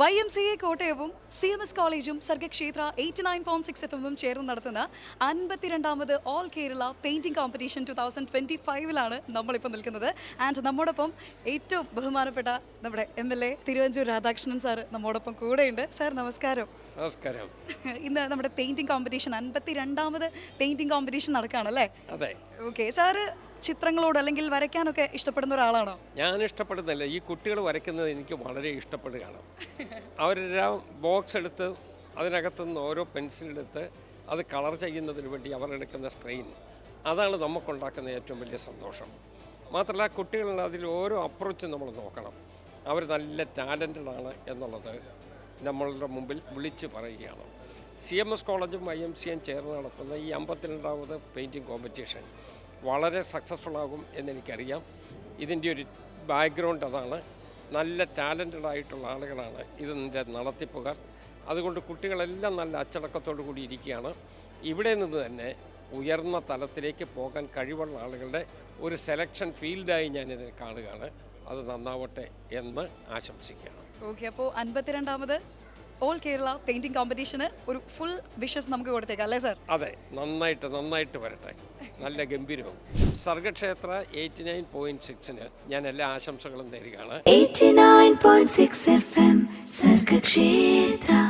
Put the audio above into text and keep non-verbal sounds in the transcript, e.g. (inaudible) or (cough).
Y M C A കോട്ടയവും C M S കോളേജും Sargakshetra eighty nine point six F എമ്മും ചേർന്ന് നടത്തുന്ന അൻപത്തിരണ്ടാമത് all Kerala painting competition two thousand twenty ഫൈവിലാണ് നമ്മളിപ്പോൾ നിൽക്കുന്നത്. ആൻഡ് നമ്മോടൊപ്പം ഏറ്റവും ബഹുമാനപ്പെട്ട നമ്മുടെ M L A Thiruvanchoor Radhakrishnan sir നമ്മോടൊപ്പം കൂടെയുണ്ട്. സാർ നമസ്കാരം. നമസ്കാരം. (laughs) ഇന്ന് നമ്മുടെ പെയിന്റിംഗ് കോമ്പറ്റീഷൻ അൻപത്തിരണ്ടാമത് പെയിന്റിംഗ് കോമ്പറ്റീഷൻ നടക്കുകയാണല്ലേ അതെ. ഓക്കെ സാറ് ചിത്രങ്ങളോട് അല്ലെങ്കിൽ വരയ്ക്കാനൊക്കെ ഇഷ്ടപ്പെടുന്ന ഒരാളാണോ? ഞാൻ ഇഷ്ടപ്പെടുന്നില്ല ഈ കുട്ടികൾ വരയ്ക്കുന്നത് എനിക്ക് വളരെ ഇഷ്ടപ്പെടുകയാണ്. അവരെല്ലാം ബോക്സ് എടുത്ത് അതിനകത്തുനിന്ന് ഓരോ പെൻസിലെടുത്ത് അത് കളർ ചെയ്യുന്നതിന് വേണ്ടി അവർ എടുക്കുന്ന സ്ട്രെയിൻ. അതാണ് നമുക്കുണ്ടാക്കുന്ന ഏറ്റവും വലിയ സന്തോഷം. മാത്രമല്ല കുട്ടികളുടെ അതിൽ ഓരോ അപ്രോച്ചും നമ്മൾ നോക്കണം. അവർ നല്ല ടാലന്റഡ് ആണ് എന്നുള്ളത് നമ്മളുടെ മുമ്പിൽ വിളിച്ച് പറയുകയാണ്. സി എം എസ് കോളേജും ഐ എം സിയും ചേർന്ന് നടത്തുന്ന ഈ അമ്പത്തിരണ്ടാമത് പെയിന്റിംഗ് കോമ്പറ്റീഷൻ. വളരെ സക്സസ്ഫുൾ ആകും എന്നെനിക്കറിയാം. ഇതിന്റെ ഒരു ബാക്ക്ഗ്രൗണ്ട് അതാണ്. നല്ല ടാലന്റഡ് ആയിട്ടുള്ള ആളുകളാണ് ഇതിന്റെ നടത്തിപ്പുകാർ. അതുകൊണ്ട് കുട്ടികളെല്ലാം നല്ല അച്ചടക്കത്തോടു കൂടി ഇരിക്കുകയാണ്. ഇവിടെ നിന്ന് തന്നെ ഉയർന്ന തലത്തിലേക്ക് പോകാൻ കഴിവുള്ള ആളുകളുടെ ഒരു സെലക്ഷൻ ഫീൽഡായി ഞാനിതിനെ കാണുകയാണ്. അത് നന്നാവട്ടെ എന്ന് ആശംസിക്കുകയാണ്. ഓക്കെ അപ്പോൾ അൻപത്തിരണ്ടാമത് ഓൾ കേരള പെയിന്റിംഗ് കോമ്പറ്റീഷന് ഒരു ഫുൾ വിഷസ് നമുക്ക് കൊടുത്തേക്കാം അല്ലേ സാർ അതെ നന്നായിട്ട് നന്നായിട്ട് വരട്ടെ. നല്ല ഗംഭീരവും. സർഗക്ഷേത്ര എയ്റ്റി നയൻ പോയിന്റ് സിക്സിന് ഞാൻ എല്ലാ ആശംസകളും നേരുകയാണ്. 89.6 FM Sargakshetra